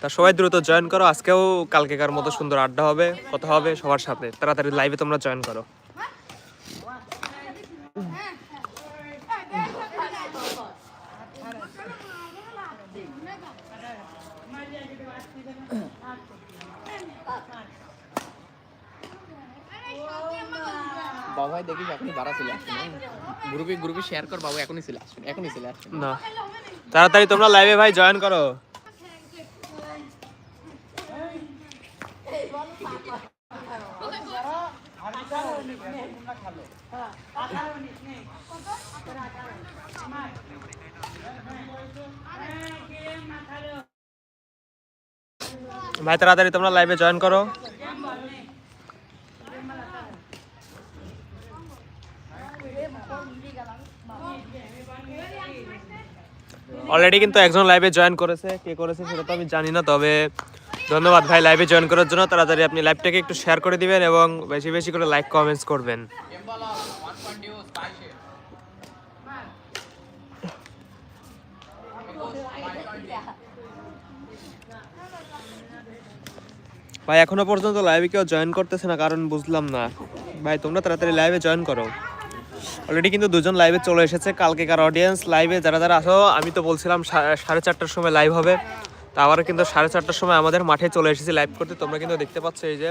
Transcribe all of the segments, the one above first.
তা সবাই দ্রুত জয়েন করো। আজকেও কালকেকার মতো সুন্দর আড্ডা হবে কথা হবে সবার সাথে। তাড়াতাড়ি লাইভে তোমরা জয়েন করো। বাবা ভাই দেখিস এখনই বাড়া চলে আসছে গ্রুপে গ্রুপে শেয়ার কর বাবু এখনই চলে এখনই চলে না। তাড়াতাড়ি তোমরা লাইভে ভাই জয়েন করো। ভাই, তাড়াতাড়ি তোমরা লাইভে জয়েন করো। অলরেডি কিন্তু একজন লাইভে জয়েন করেছে। কে করেছে সেটা তো আমি জানি না, তবে ধন্যবাদ ভাই লাইভে জয়েন করার জন্য। তাড়াতাড়ি আপনি লাইভটাকে একটু শেয়ার করে দিবেন এবং বেশি বেশি করে লাইক কমেন্টস করবেন। ভাই, এখনও পর্যন্ত লাইভে কেউ জয়েন করতেছে না, কারণ বুঝলাম না। ভাই, তোমরা তাড়াতাড়ি লাইভে জয়েন করো। অলরেডি কিন্তু দুজন লাইভে চলে এসেছে। কালকেকার অডিয়েন্স লাইভে যারা যারা আসো আমি তো বলছিলাম সাড়ে চারটার সময় লাইভ হবে। তা আবার কিন্তু সাড়ে চারটার সময় আমাদের মাঠে চলে এসেছি লাইভ করতে। তোমরা কিন্তু দেখতে পাচ্ছ এই যে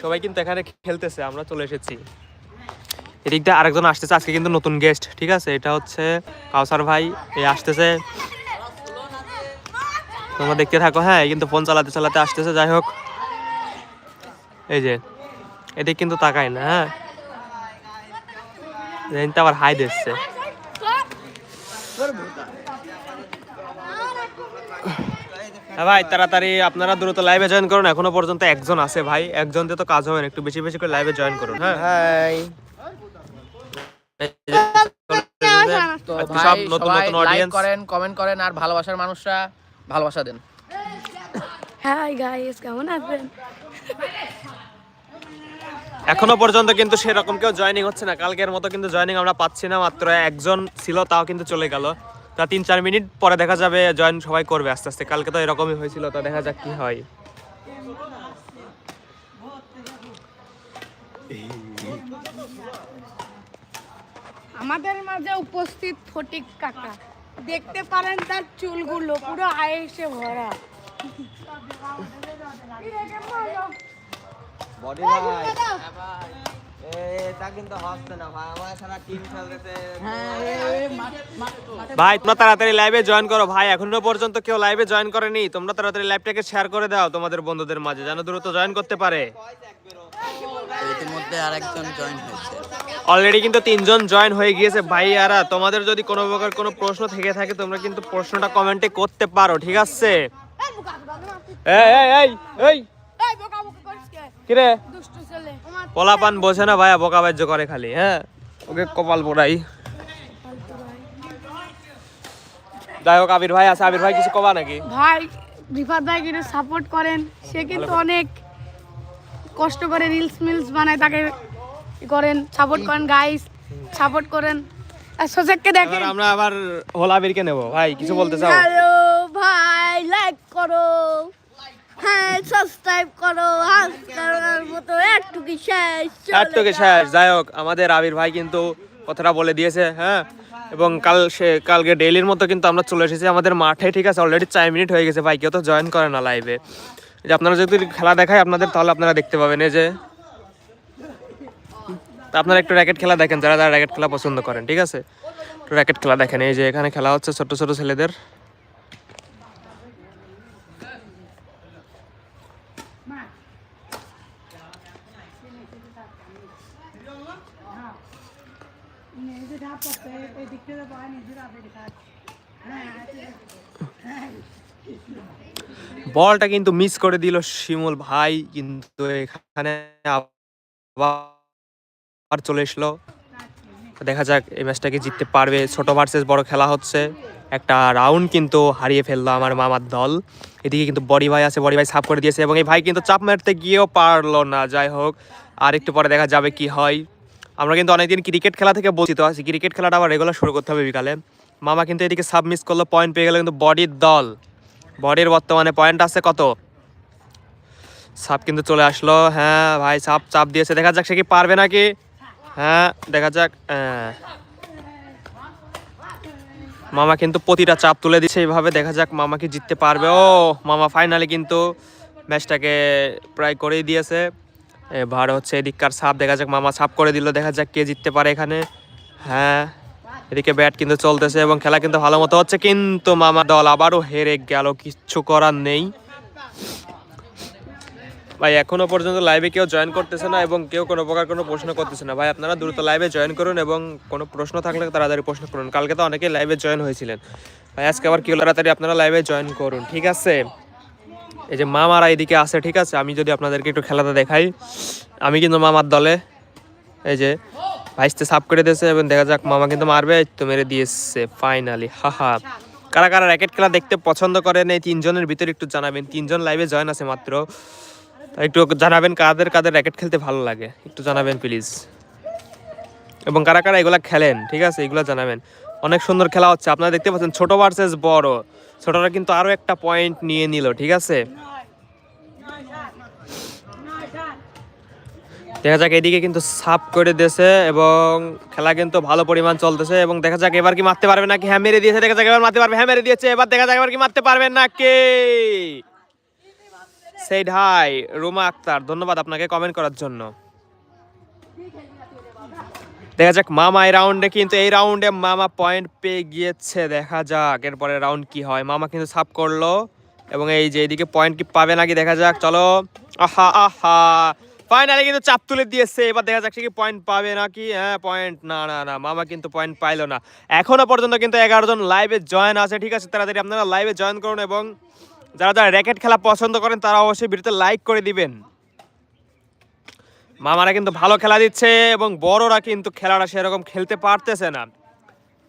সবাই কিন্তু এখানে খেলতেছে, আমরা চলে এসেছি। এদিক দিয়ে আরেকজন আসতেছে, আজকে কিন্তু নতুন গেস্ট ঠিক আছে? এটা হচ্ছে কাউসার ভাই এই আসতেছে। তোমরা দেখতে থাকো হ্যাঁ কিন্তু ফোন চালাতে চালাতে আসতেছে, যাই হোক। এই যে, এদিক কিন্তু তাকায় না হ্যাঁ? আবার হাই দিচ্ছে। ভাই তাড়াতাড়ি আপনারা দ্রুত লাইভে জয়েন করুন। এখনও পর্যন্ত একজন আছে ভাই। একজন দিয়ে তো কাজ হবে না একটু বেশি বেশি করে লাইভে জয়েন করুন হ্যাঁ? হাই। ভাই সব নতুন নতুন লাইক করেন কমেন্ট করেন আর ভালোবাসার মানুষরা ভালোবাসা দেন। হাই গাইস কেমন আছেন? এখনও পর্যন্ত কিন্তু সেরকম কেউ জয়েনিং হচ্ছে না। কালকের মতো কিন্তু জয়েনিং আমরা পাচ্ছি না মাত্র একজন ছিল তাও কিন্তু চলে গেল। তা তিন চার মিনিট পরে দেখা যাবে জয়েন সবাই করবে আস্তে আস্তে। কালকে তো এরকমই হয়েছিল তা দেখা যাক কি হয়। আমাদের মাঝে উপস্থিত ফটিক কাকা। দেখতে পারেন তার চুলগুলো পুরো আয়েসে ভরা। বডি ভাই এটা কিন্তু হচ্ছে না ভাই। আমার সারা টিম খেলতেছে। ভাই তোমরা তাড়াতাড়ি লাইভে জয়েন করো। ভাই এখনও পর্যন্ত কেউ লাইভে জয়েন করেনি। তোমরা তাড়াতাড়ি লাইভটাকে শেয়ার করে দাও তোমাদের বন্ধুদের মাঝে যেন দ্রুত জয়েন করতে পারে। ইতিমধ্যে আরেকজন জয়েন হয়েছে। অলরেডি কিন্তু তিনজন জয়েন হয়ে গিয়েছে। ভাই ভাইয়ারা তোমাদের যদি কোনো প্রকার কোনো প্রশ্ন থেকে থাকে তোমরা কিন্তু প্রশ্নটা কমেন্টে করতে পারো ঠিক আছে? এই এই এই এই কিরে? পোলাপান বোঝে না ভাইয়া বোকা বাজ্য করে খালি হ্যাঁ? ওকে কপাল পোড়াই। যাই হোক আবির ভাই আছে। আবির ভাই কিছু কবা নাকি? ভাই রিফাত ভাই কিন্তু সাপোর্ট করেন। সে কিন্তু অনেক কষ্ট করে রিলস মিলস বানায় তাকে করেন সাপোর্ট করেন গাইস সাপোর্ট করেন। আর সোজাককে দেখেন। আমরা আবার হোলা আবিরকে নেব। ভাই কিছু বলতে চাও? ভাই লাইক করো। হ্যাঁ সাবস্ক্রাইব করো মতো শেষ। শেষ। যাই হোক আমাদের আবির ভাই কিন্তু কথাটা বলে দিয়েছে হ্যাঁ? এবং কাল সে কালকে ডেইলির মতো কিন্তু আমরা চলে এসেছি আমাদের মাঠে ঠিক আছে? অলরেডি চার মিনিট হয়ে গেছে ভাই কেউ তো জয়েন করে না লাইভে যে আপনারা যদি খেলা দেখায় আপনাদের তাহলে আপনারা দেখতে পাবেন এই যে। তা আপনারা একটু র্যাকেট খেলা দেখেন যারা যারা র্যাকেট খেলা পছন্দ করেন ঠিক আছে? একটু র্যাকেট খেলা দেখেন এই যে এখানে খেলা হচ্ছে ছোট ছোট ছেলেদের। বলটা কিন্তু মিস করে দিল শিমুল ভাই কিন্তু এখানে আবার চলে এসলো। দেখা যাক এই ম্যাচটাকে জিততে পারবে। ছোট ভার্সেস বড় খেলা হচ্ছে। একটা রাউন্ড কিন্তু হারিয়ে ফেলল আমার মামার দল। এদিকে কিন্তু বড়ি ভাই আছে, বড়ি ভাই সাফ করে দিয়েছে এবং এই ভাই কিন্তু চাপ মারতে গিয়েও পারল না। যাই হোক, আর একটু পরে দেখা যাবে কি হয়। আমরা কিন্তু অনেকদিন ক্রিকেট খেলা থেকে বলছি তো আছি। ক্রিকেট খেলাটা আবার রেগুলার শুরু করতে হবে বিকালে। মামা কিন্তু এদিকে সাব মিস করল পয়েন্ট পেয়ে গেল কিন্তু বডির দল। বডির বর্তমানে পয়েন্ট আছে কত? সাপ কিন্তু চলে আসলো। হ্যাঁ ভাই সাপ চাপ দিয়েছে। দেখা যাক সে কি পারবে নাকি। হ্যাঁ দেখা যাক। মামা কিন্তু প্রতিটা চাপ তুলে দিচ্ছে এইভাবে, দেখা যাক মামা কি জিততে পারবে। ও, মামা ফাইনালি কিন্তু ম্যাচটাকে প্রায় করেই দিয়েছে। এবার হচ্ছে এদিককার সাপ, দেখা যাক মামা সাপ করে দিল, দেখা যাক কে জিততে পারে এখানে। হ্যাঁ এদিকে ব্যাট কিন্তু চলতেছে এবং খেলা কিন্তু ভালো মতো হচ্ছে, কিন্তু মামা দল আবারও হেরে গেল কিচ্ছু করার নেই। ভাই, এখনও পর্যন্ত লাইভে কেউ জয়েন করতেছে না এবং কেউ কোনো প্রকার কোনো প্রশ্ন করতেছে না। ভাই, আপনারা দ্রুত লাইভে জয়েন করুন এবং কোনো প্রশ্ন থাকলে তাড়াতাড়ি প্রশ্ন করুন। কালকে তো অনেকেই লাইভে জয়েন হয়েছিলেন। ভাই, আজকে আবার কেউ তাড়াতাড়ি আপনারা লাইভে জয়েন করুন, ঠিক আছে? এই যে মামারা এদিকে আছে, ঠিক আছে? আমি যদি আপনাদেরকে একটু খেলাটা দেখাই। আমি কিন্তু মামার দলে, এই যে ভাইসতে সাফ করে দিয়েছে এবং দেখা যাক মামা কিন্তু মারবে তো মেরে দিয়েছে ফাইনালি হাহা। কারা কারা র্যাকেট খেলা দেখতে পছন্দ করেন, এই তিনজনের ভিতরে একটু জানাবেন। তিনজন লাইভে জয়েন আছে মাত্র। একটু জানাবেন কাদের কাদের র্যাকেট খেলতে ভালো লাগে। একটু জানাবেন প্লিজ এবং কারা কারা এগুলা খেলেন, ঠিক আছে? এগুলো জানাবেন। অনেক সুন্দর খেলা হচ্ছে। আপনারা দেখতে পাচ্ছেন, ছোট ভার্সেস বড়। ছোটরা কিন্তু আরও একটা পয়েন্ট নিয়ে নিল, ঠিক আছে? দেখা যাক, এদিকে কিন্তু সাফ করে দিয়েছে এবং খেলা কিন্তু ভালো পরিমাণ চলতেছে এবং দেখা যাক, এবার কি মারতে পারবে নাকি? হ্যাঁ মেরে দিয়েছে। দেখা যাক, এবার মারতে পারবে। হ্যাঁ মেরে দিয়েছে। এবার দেখা যাক, এবার কি মারতে পারবেন নাকি? সেই হাই রুমা আক্তার ধন্যবাদ আপনাকে কমেন্ট করার জন্য। দেখা যাক, মামা এই রাউন্ডে কিন্তু, এই রাউন্ডে মামা পয়েন্ট পেয়ে গিয়েছে, দেখা যাক। এরপরে রাউন্ড কি হয়? মামা কিন্তু সাপ করল, এবং এই যে এইদিকে পয়েন্ট কি পাবে নাকি দেখা যাক, চলো। আহা আহা। ফাইনালি কিন্তু চাপ তুলে দিয়েছে, এবার দেখা যাক সে কি পয়েন্ট পাবে নাকি। হ্যাঁ পয়েন্ট না না না, মামা কিন্তু পয়েন্ট পাইলো না। এখনও পর্যন্ত কিন্তু এগারো জন লাইভে জয়েন আছে, ঠিক আছে? তাড়াতাড়ি আপনারা লাইভে জয়েন করুন, এবং যারা যারা র্যাকেট খেলা পছন্দ করেন, তারা অবশ্যই ভিডিওতে লাইক করে দিবেন। মামারা কিন্তু ভালো খেলা দিচ্ছে এবং বড়রা কিন্তু খেলাটা সেরকম খেলতে পারতেছে না।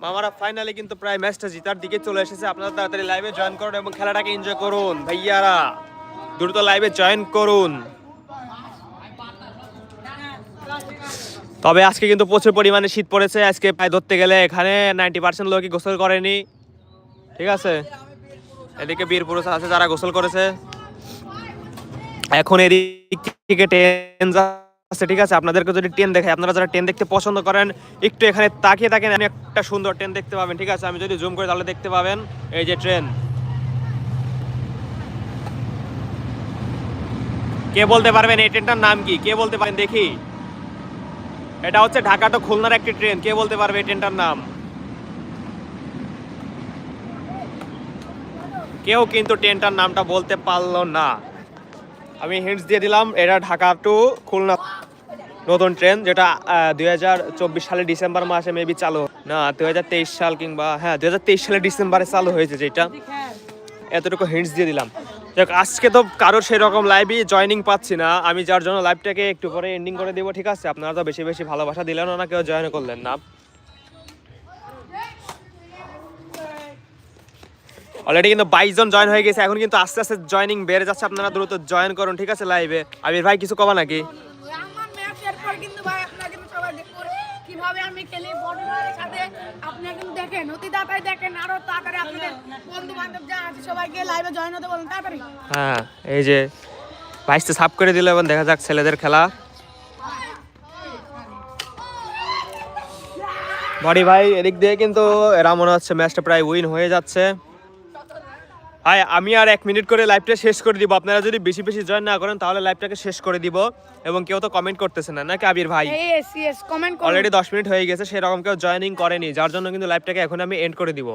মামারা ফাইনালি কিন্তু প্রায় ম্যাচটা জিতার দিকে চলে এসেছে। আপনারা তাড়াতাড়ি লাইভে জয়েন করুন এবং খেলাটাকে এনজয় করুন। ভাইয়ারা, দ্রুত লাইভে জয়েন করুন। তবে আজকে কিন্তু প্রচুর পরিমাণে শীত পড়েছে। আজকে প্রায় ধরতে গেলে এখানে নাইনটি পার্সেন্ট লোকই গোসল করেনি। ঠিক আছে? এদিকে বীর পুরুষ আছে যারা গোসল করেছে। এখন এদিক থেকে ট্রেন যাচ্ছে, ঠিক আছে? আপনাদেরকে যদি ট্রেন দেখে আপনারা যারা ট্রেন দেখতে পছন্দ করেন, একটু এখানে তাকিয়ে তাকিয়ে আপনি একটা সুন্দর ট্রেন দেখতে পাবেন, ঠিক আছে? আমি যদি জুম করে তাহলে দেখতে পাবেন এই যে ট্রেন। কে বলতে পারবেন এই ট্রেনটার নাম কি? কে বলতে পারেন দেখি। এটা হচ্ছে ঢাকা তো খুলনার একটি ট্রেন। কে বলতে পারবে এই ট্রেনটার নাম? কেউ কিন্তু ট্রেনটার নামটা বলতে পারল না। আমি হিন্টস দিয়ে দিলাম, এটা ঢাকা টু খুলনা। নতুন ট্রেন, যেটা দুই হাজার চব্বিশ সালে ডিসেম্বর মাসে মেবি চালু না, দুই হাজার তেইশ সাল কিংবা হ্যাঁ দুই হাজার তেইশ সালে ডিসেম্বরে চালু হয়েছে যেটা। এতটুকু হিন্টস দিয়ে দিলাম। দেখ আজকে তো কারোর সেরকম লাইভই জয়নিং পাচ্ছি না। আমি যার জন্য লাইভটাকে একটু পরে এন্ডিং করে দেবো, ঠিক আছে? আপনারা তো বেশি বেশি ভালোবাসা দিলেন না, কেউ জয়েন করলেন না। অলরেডি কিন্তু বাইশ জন জয়েন হয়ে গেছে এখন কিন্তু আস্তে আস্তে জয়েনিং বেড়ে যাচ্ছে আপনারা দ্রুত জয়েন করুন ঠিক আছে লাইভে আবির ভাই কিছু কবা নাকি? আমার ম্যাচের পর কিন্তু ভাই আপনারা কিন্তু সবাই দেখুন কীভাবে আমি খেলি বন্ধুদের সাথে আপনারা কিন্তু দেখেন অতি তাড়াতাড়ি দেখেন আরও তাড়াতাড়ি আপনাদের বন্ধু বান্ধব যা আছে সবাইকে লাইভে জয়েন হতে বলুন তাড়াতাড়ি। হ্যাঁ এই যে বাইশটা সাফ করে দিল এবং দেখা যাক ছেলেদের খেলা। বডি ভাই এদিক দিয়ে কিন্তু এরা মনে হচ্ছে ম্যাচটা প্রায় উইন হয়ে যাচ্ছে। ভাই আমি আর এক মিনিট করে লাইভটা শেষ করে দিব। আপনারা যদি বেশি বেশি জয়েন না করেন তাহলে লাইভটাকে শেষ করে দিব এবং কেউ তো কমেন্ট করতেছে না। নাকি আবির ভাই? অলরেডি দশ মিনিট হয়ে গেছে সেরকম কেউ জয়েনিং করেনি যার জন্য কিন্তু লাইভটাকে এখন আমি এন্ড করে দিব।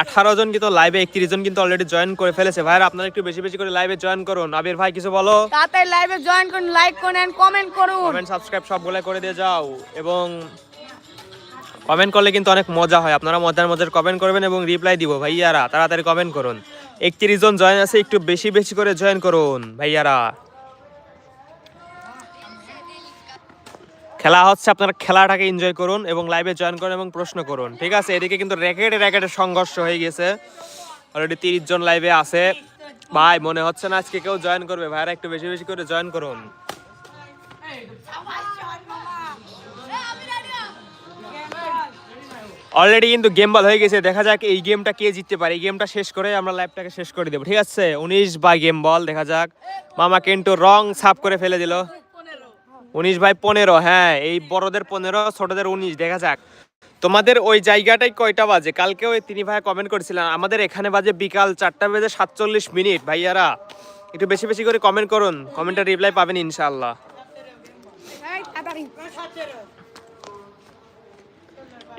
আঠারো জন কিন্তু লাইভে একত্রিশ জন কিন্তু অলরেডি জয়েন করে ফেলেছে। ভাইরা আপনারা একটু বেশি বেশি করে লাইভে জয়েন করুন। আবির ভাই কিছু বলো? তাড়াতাড়ি লাইভে জয়েন করুন লাইক করুন এন্ড কমেন্ট করুন। কমেন্ট সাবস্ক্রাইব সবগুলো করে দিয়ে যাও। এবং কমেন্ট করলে কিন্তু অনেক মজা হয়। আপনারা মজার মজার কমেন্ট করবেন এবং রিপ্লাই দিব। ভাইয়ারা, তাড়াতাড়ি কমেন্ট করুন। একত্রিশ জন জয়েন আছে, একটু বেশি বেশি করে জয়েন করুন, ভাইয়ারা। খেলা হচ্ছে, আপনারা খেলাটাকে এনজয় করুন এবং লাইভে জয়েন করুন এবং প্রশ্ন করুন। ঠিক আছে? এদিকে কিন্তু র্যাকেটে র্যাকেটের সংঘর্ষ হয়ে গেছে। অলরেডি তিরিশ জন লাইভে আছে। ভাই, মনে হচ্ছে না আজকে কেউ জয়েন করবে। ভাইরা একটু বেশি বেশি করে জয়েন করুন। অলরেডি কিন্তু গেম বল হয়ে গেছে। দেখা যাক এই গেমটা কে জিততে পারে। এই গেমটা শেষ করে আমরা লাইভটাকে শেষ করে দেবো। ঠিক আছে? উনিশ বাই গেম বল দেখা যাক। মামা কিন্তু রং সাফ করে ফেলে দিল। উনিশ বাই পনেরো হ্যাঁ এই বড়দের পনেরো, ছোটদের উনিশ, দেখা যাক। তোমাদের ওই জায়গাটাই কয়টা বাজে? কালকে ওই তিনি ভাইয়া কমেন্ট করেছিলেন, আমাদের এখানে বাজে বিকাল চারটা বেজে সাতচল্লিশ মিনিট। ভাইয়ারা, একটু বেশি বেশি করে কমেন্ট করুন। কমেন্টের রিপ্লাই পাবেন তাড়াতাড়ি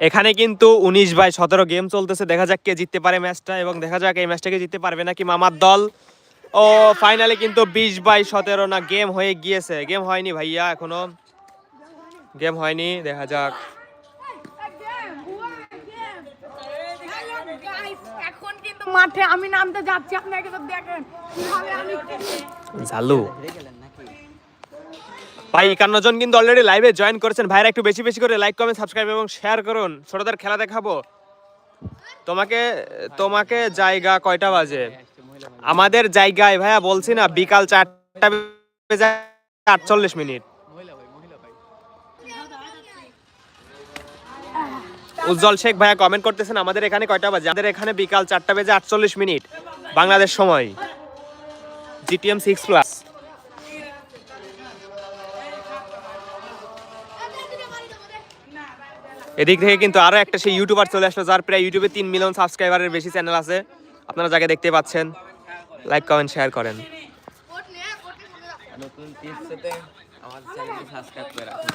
এখানে কিন্তু উনিশ বাই সতেরো গেম চলতেছে। দেখা যাক কে জিততে পারে ম্যাচটা এবং দেখা যাক এই ম্যাচটাকে জিততে পারবে নাকি মামার দল। ও ফাইনালে কিন্তু বিশ বাই সতেরো না গেম হয়ে গিয়েছে। গেম হয়নি ভাইয়া এখনও। গেম হয়নি, দেখা যাক। মাঠে আমি নামতে যাচ্ছি আপনাকে তো দেখেন ভাই একান্ন জন কিন্তু অলরেডি লাইভে জয়েন করেছেন। ভাইরা একটু বেশি বেশি করে লাইক কমেন্ট সাবস্ক্রাইব এবং শেয়ার করুন। ছোটদের খেলা দেখাবো। তোমাকে তোমাকে জায়গা কয়টা বাজে? আমাদের জায়গায়, ভাইয়া বলছি না, বিকাল চারটা বেজে আটচল্লিশ মিনিট। উজ্জ্বল শেখ, ভাইয়া কমেন্ট করতেছেন, আমাদের এখানে কয়টা বাজে? আমাদের এখানে বিকাল চারটা বেজে আটচল্লিশ মিনিট। বাংলাদেশ সময়। জিটিএম সিক্স প্লাস এদিক থেকে কিন্তু আরও একটা সেই ইউটিউবার চলে আসলো যার প্রায় ইউটিউবে তিন মিলিয়ন সাবস্ক্রাইবারের বেশি চ্যানেল আছে। আপনারা যাকে দেখতে পাচ্ছেন লাইক কমেন্ট শেয়ার করেন। নতুন টিপসেতে আমার চ্যানেলটি সাবস্ক্রাইব করে রাখুন।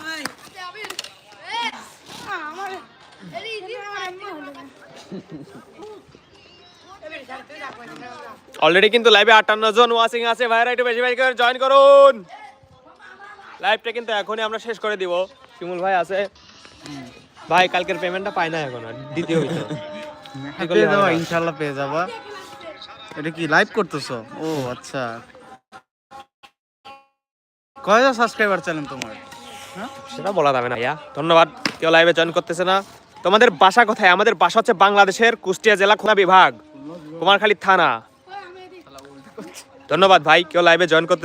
অলরেডি কিন্তু লাইভে আটান্ন জন ওয়াচিং আছে। ভাইরা একটু বেশি বেশি করে জয়েন করুন। লাইভটা কিন্তু এখনই আমরা শেষ করে দিব। শিমুল ভাই আছে। ভাই কালকের পেমেন্টটা পাই না এখন দ্বিতীয় পেয়ে যাবা ইনশাল্লাহ পেয়ে যাবা। এটা কি লাইভ করতেছো? ও আচ্ছা। কয়টা সাবস্ক্রাইবার চ্যানেল তোমার? সেটা বলা যাবে না ভাইয়া। ধন্যবাদ কেউ লাইভে জয়েন করতেছে না। তোমাদের বাসা কোথায়? আমাদের বাসা হচ্ছে বাংলাদেশের কুষ্টিয়া জেলা খুলনা বিভাগ। কুমারখালী থানা। ধন্যবাদ ভাই কেউ লাইভে জয়েন করতে